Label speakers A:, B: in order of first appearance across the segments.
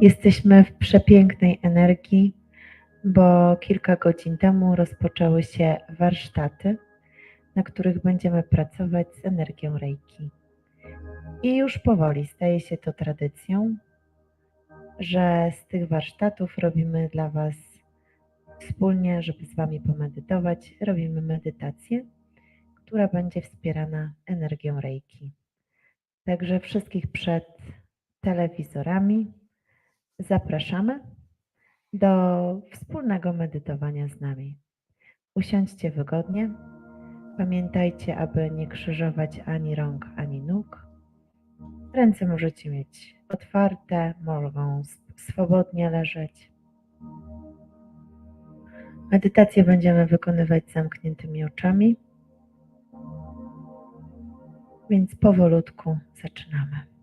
A: Jesteśmy w przepięknej energii, bo kilka godzin temu rozpoczęły się warsztaty, na których będziemy pracować z energią Reiki. I już powoli staje się to tradycją, że z tych warsztatów robimy dla Was wspólnie, żeby z Wami pomedytować, robimy medytację, która będzie wspierana energią Reiki. Także wszystkich przed telewizorami zapraszamy do wspólnego medytowania z nami. Usiądźcie wygodnie. Pamiętajcie, aby nie krzyżować ani rąk, ani nóg. Ręce możecie mieć otwarte, mogą swobodnie leżeć. Medytację będziemy wykonywać zamkniętymi oczami, więc powolutku zaczynamy.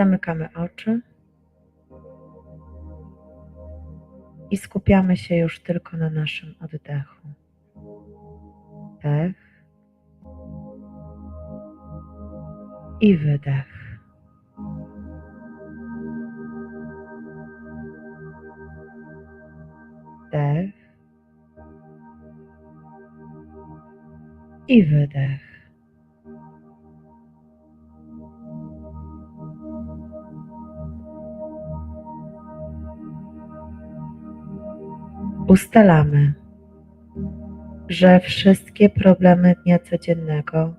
A: Zamykamy oczy i skupiamy się już tylko na naszym oddechu. Wdech i wydech. Wdech i wydech. Ustalamy, że wszystkie problemy dnia codziennego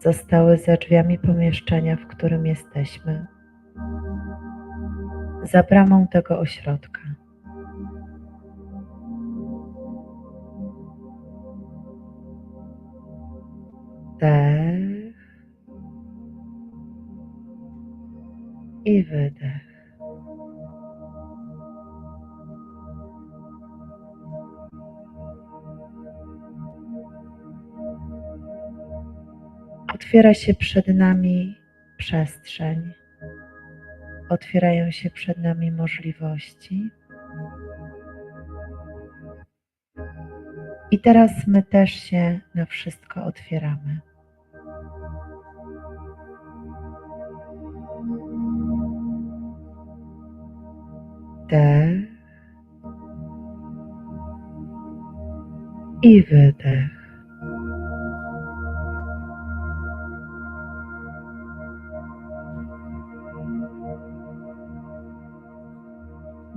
A: zostały za drzwiami pomieszczenia, w którym jesteśmy, za bramą tego ośrodka. Wdech i wydech. Otwiera się przed nami przestrzeń, otwierają się przed nami możliwości. I teraz my też się na wszystko otwieramy. Wdech i wydech.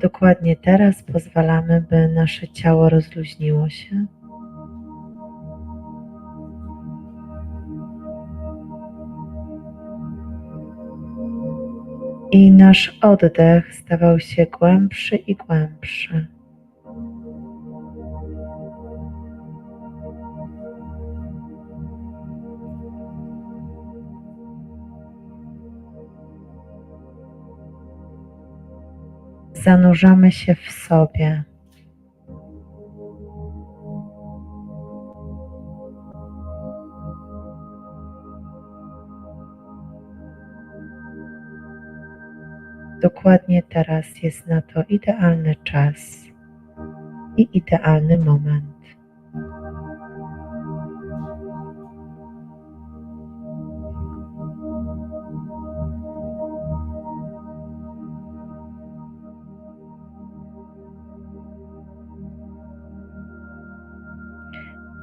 A: Dokładnie teraz pozwalamy, by nasze ciało rozluźniło się. I nasz oddech stawał się głębszy i głębszy. Zanurzamy się w sobie. Dokładnie teraz jest na to idealny czas i idealny moment.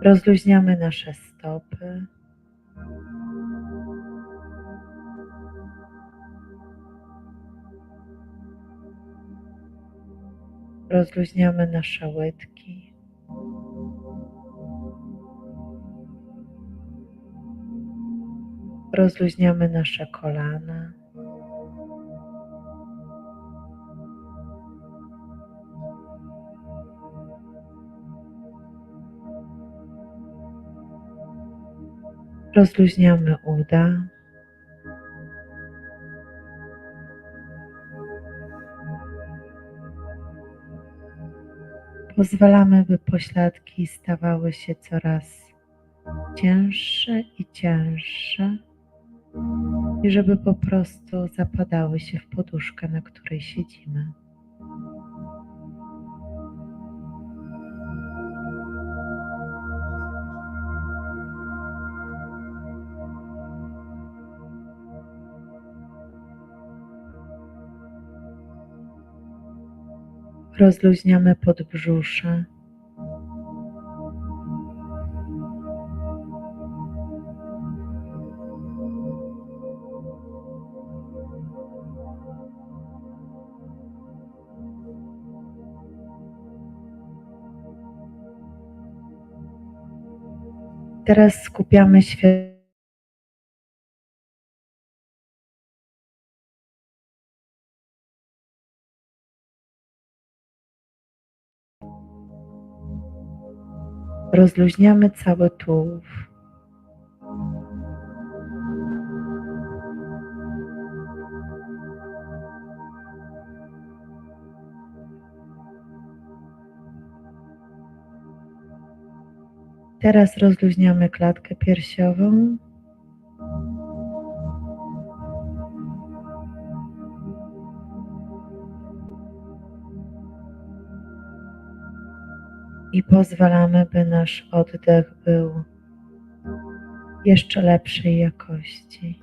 A: Rozluźniamy nasze stopy. Rozluźniamy nasze łydki. Rozluźniamy nasze kolana. Rozluźniamy uda. Pozwalamy, by pośladki stawały się coraz cięższe i cięższe i żeby po prostu zapadały się w poduszkę, na której siedzimy. Rozluźniamy podbrzusze. Teraz skupiamy świadomość Rozluźniamy cały tułów. Teraz rozluźniamy klatkę piersiową. I pozwalamy, by nasz oddech był jeszcze lepszej jakości.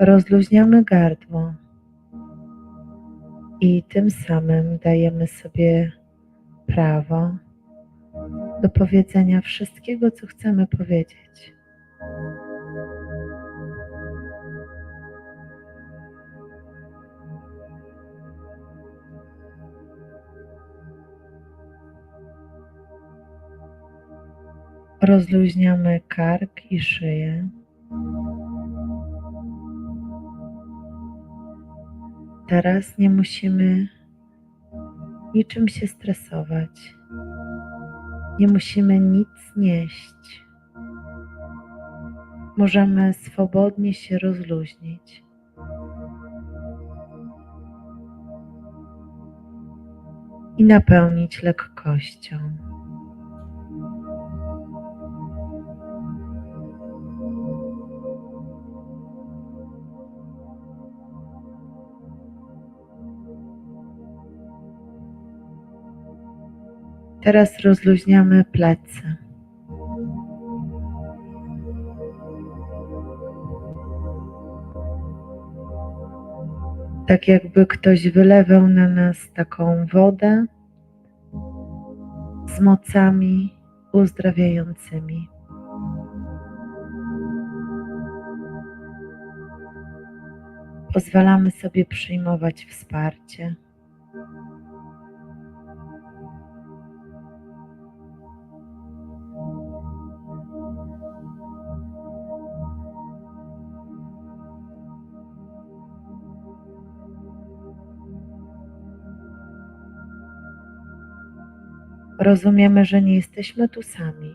A: Rozluźniamy gardło i tym samym dajemy sobie prawo do powiedzenia wszystkiego, co chcemy powiedzieć. Rozluźniamy kark i szyję. Teraz nie musimy niczym się stresować. Nie musimy nic nieść. Możemy swobodnie się rozluźnić. I napełnić lekkością. Teraz rozluźniamy plecy. Tak jakby ktoś wylewał na nas taką wodę z mocami uzdrawiającymi. Pozwalamy sobie przyjmować wsparcie. Rozumiemy, że nie jesteśmy tu sami.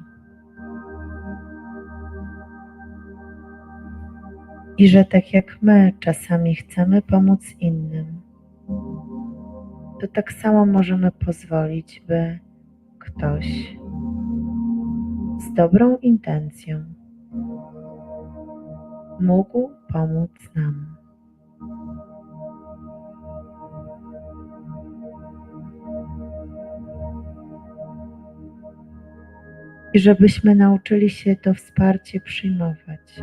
A: I że tak jak my czasami chcemy pomóc innym, to tak samo możemy pozwolić, by ktoś z dobrą intencją mógł pomóc nam. I żebyśmy nauczyli się to wsparcie przyjmować.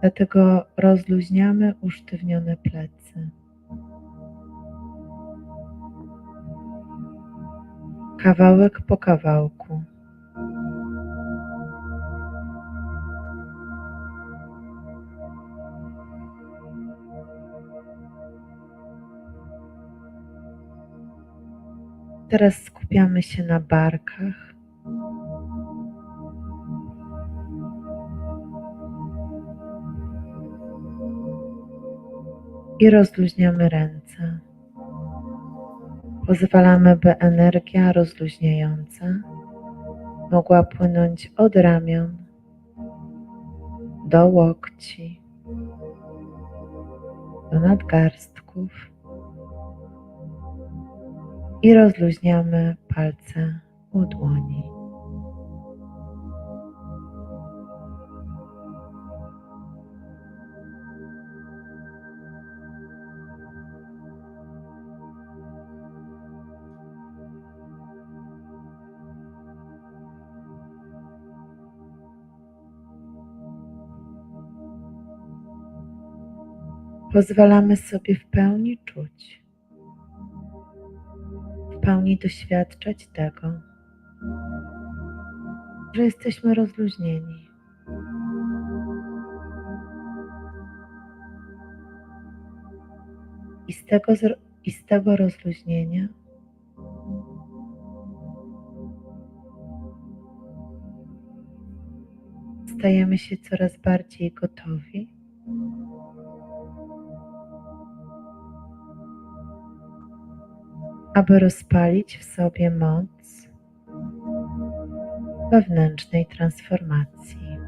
A: Dlatego rozluźniamy usztywnione plecy. Kawałek po kawałku. Teraz skupiamy się na barkach. I rozluźniamy ręce. Pozwalamy, by energia rozluźniająca mogła płynąć od ramion do łokci, do nadgarstków i rozluźniamy palce u dłoni. Pozwalamy sobie w pełni czuć pełni doświadczać tego, że jesteśmy rozluźnieni. I z tego, i z tego rozluźnienia stajemy się coraz bardziej gotowi aby rozpalić w sobie moc wewnętrznej transformacji.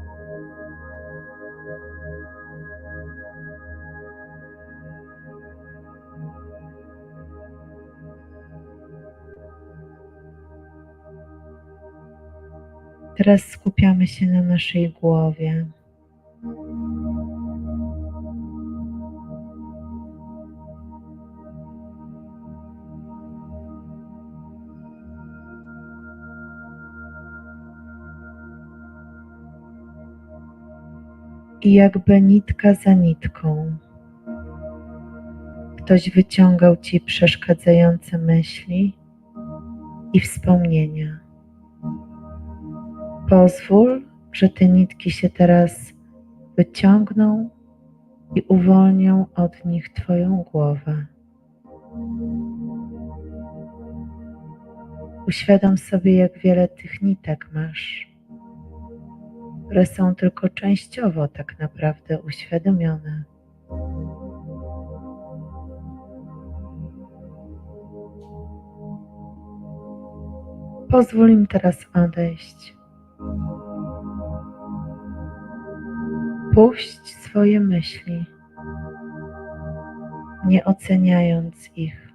A: Teraz skupiamy się na naszej głowie. I jakby nitka za nitką, ktoś wyciągał ci przeszkadzające myśli i wspomnienia. Pozwól, że te nitki się teraz wyciągną i uwolnią od nich Twoją głowę. Uświadom sobie, jak wiele tych nitek masz, które są tylko częściowo tak naprawdę uświadomione. Pozwól im teraz odejść. Puść swoje myśli, nie oceniając ich.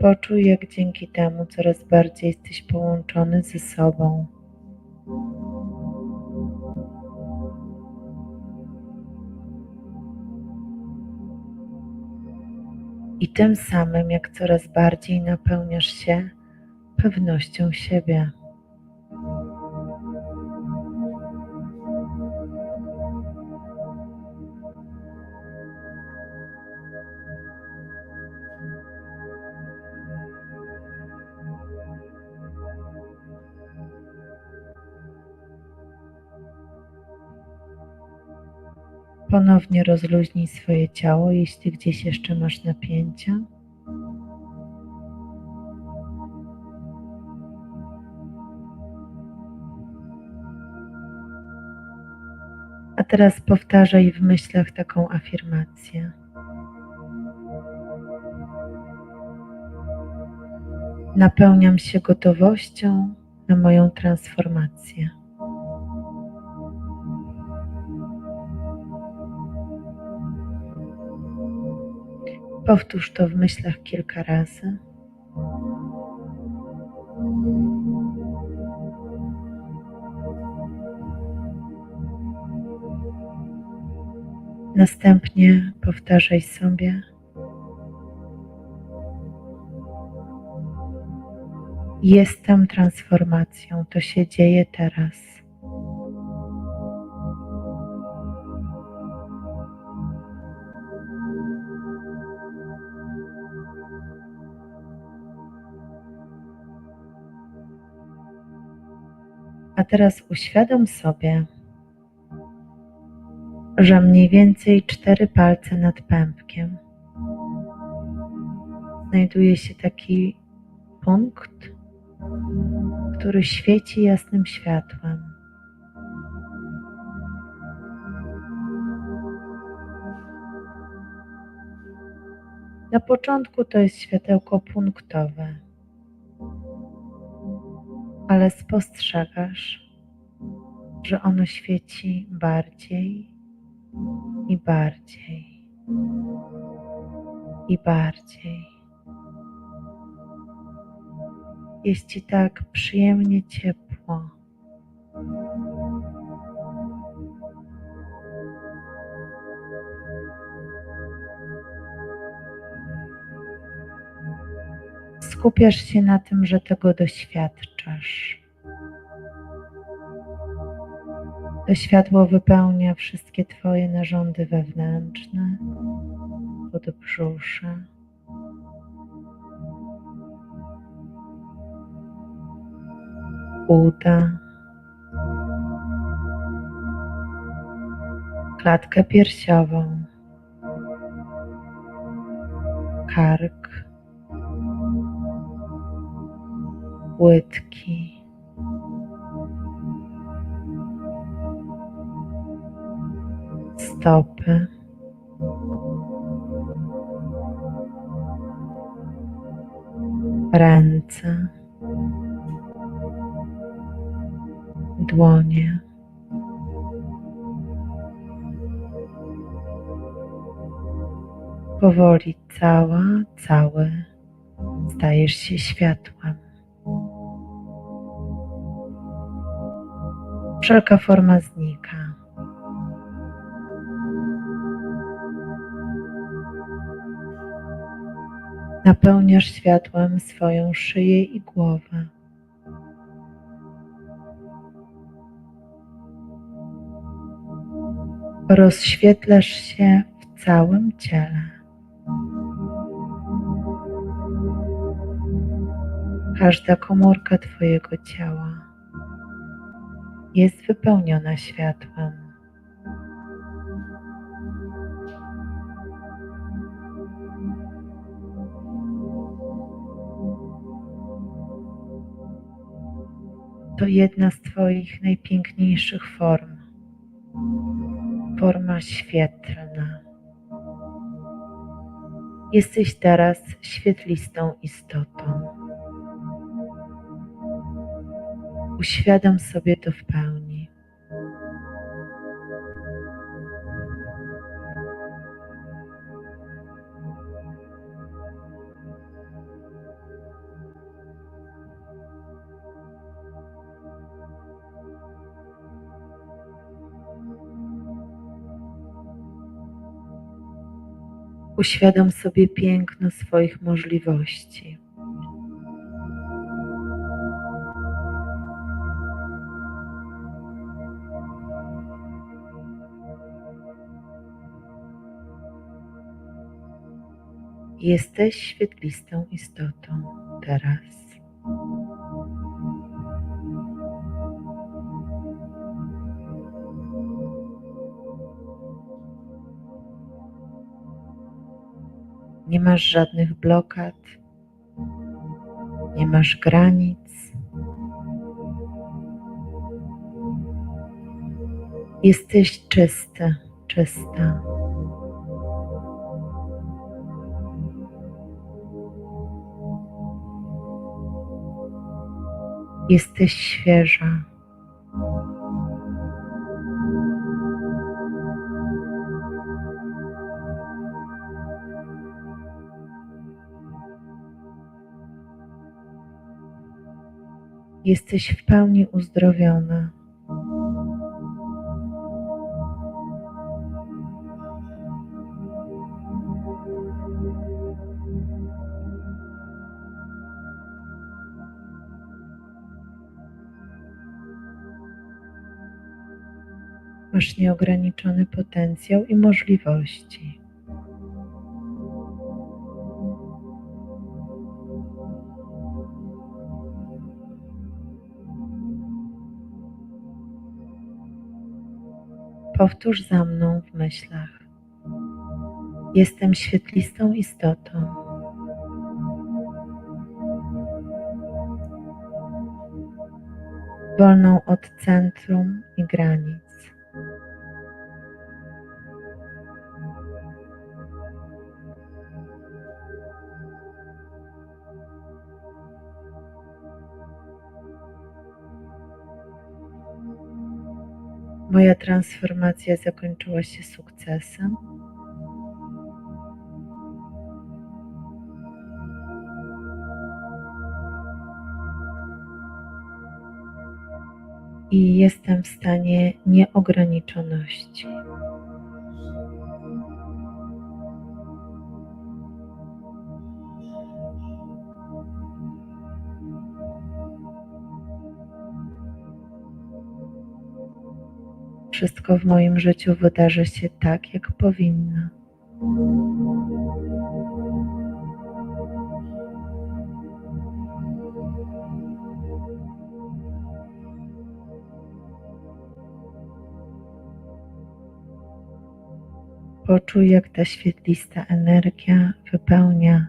A: Poczuj, jak dzięki temu coraz bardziej jesteś połączony ze sobą. I tym samym, jak coraz bardziej napełniasz się pewnością siebie. Ponownie rozluźnij swoje ciało, jeśli gdzieś jeszcze masz napięcia. A teraz powtarzaj w myślach taką afirmację. Napełniam się gotowością na moją transformację. Powtórz to w myślach kilka razy. Następnie powtarzaj sobie. Jestem transformacją, to się dzieje teraz. Teraz uświadom sobie, że mniej więcej cztery palce nad pępkiem znajduje się taki punkt, który świeci jasnym światłem. Na początku to jest światełko punktowe, ale spostrzegasz, że ono świeci bardziej i bardziej i bardziej. Jest Ci tak przyjemnie ciepło. Skupiasz się na tym, że tego doświadczasz. To światło wypełnia wszystkie Twoje narządy wewnętrzne, podbrzusze. Uda, klatkę piersiową, kark, łydki, stopy, ręce, dłonie. Powoli cała, cały stajesz się światłem. Wszelka forma znika. Napełniasz światłem swoją szyję i głowę. Rozświetlasz się w całym ciele. Każda komórka Twojego ciała jest wypełniona światłem. To jedna z Twoich najpiękniejszych form. Forma świetlna. Jesteś teraz świetlistą istotą. Uświadom sobie to w pełni. Uświadom sobie piękno swoich możliwości. Jesteś świetlistą istotą teraz. Nie masz żadnych blokad, nie masz granic. Jesteś czysty, czysta. Jesteś świeża. Jesteś w pełni uzdrowiona. Masz nieograniczony potencjał i możliwości. Powtórz za mną w myślach. Jestem świetlistą istotą. Wolną od centrum i granic. Moja transformacja zakończyła się sukcesem. I jestem w stanie nieograniczoności. Wszystko w moim życiu wydarzy się tak, jak powinno. Poczuj, jak ta świetlista energia wypełnia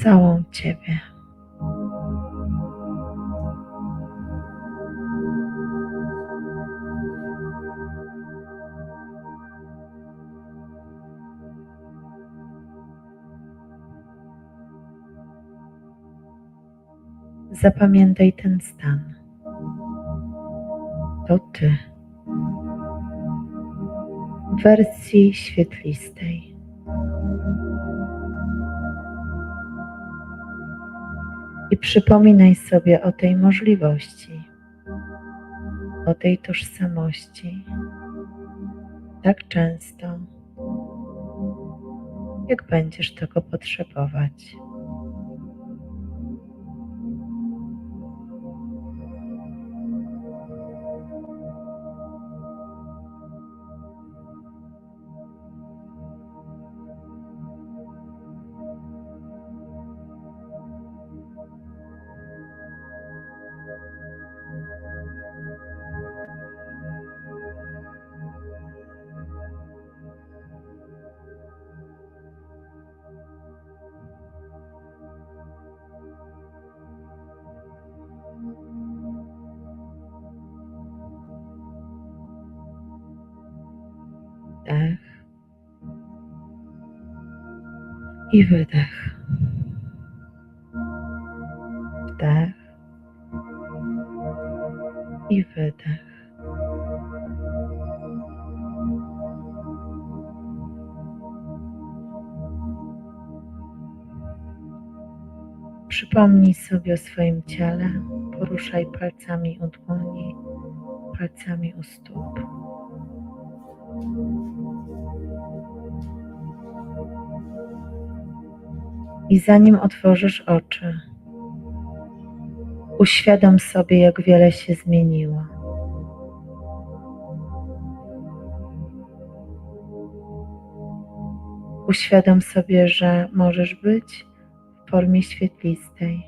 A: całą Ciebie. Zapamiętaj ten stan. To Ty. W wersji świetlistej. I przypominaj sobie o tej możliwości, o tej tożsamości tak często, jak będziesz tego potrzebować. Wdech i wydech. Wdech i wydech. Przypomnij sobie o swoim ciele, poruszaj palcami u dłoni, palcami u stóp. I zanim otworzysz oczy, uświadom sobie, jak wiele się zmieniło. Uświadom sobie, że możesz być w formie świetlistej,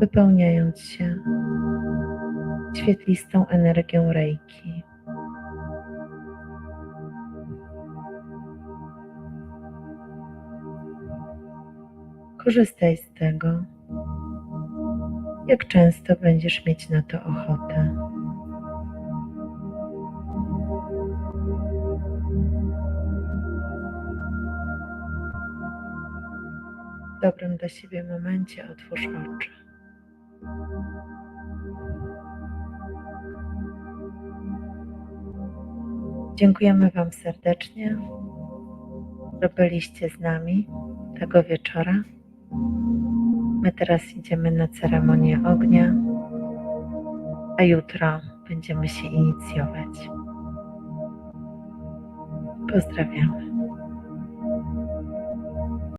A: wypełniając się świetlistą energią Reiki. Korzystaj z tego, jak często będziesz mieć na to ochotę. W dobrym dla siebie momencie otwórz oczy. Dziękujemy Wam serdecznie, że byliście z nami tego wieczora. My teraz idziemy na ceremonię ognia, a jutro będziemy się inicjować. Pozdrawiamy.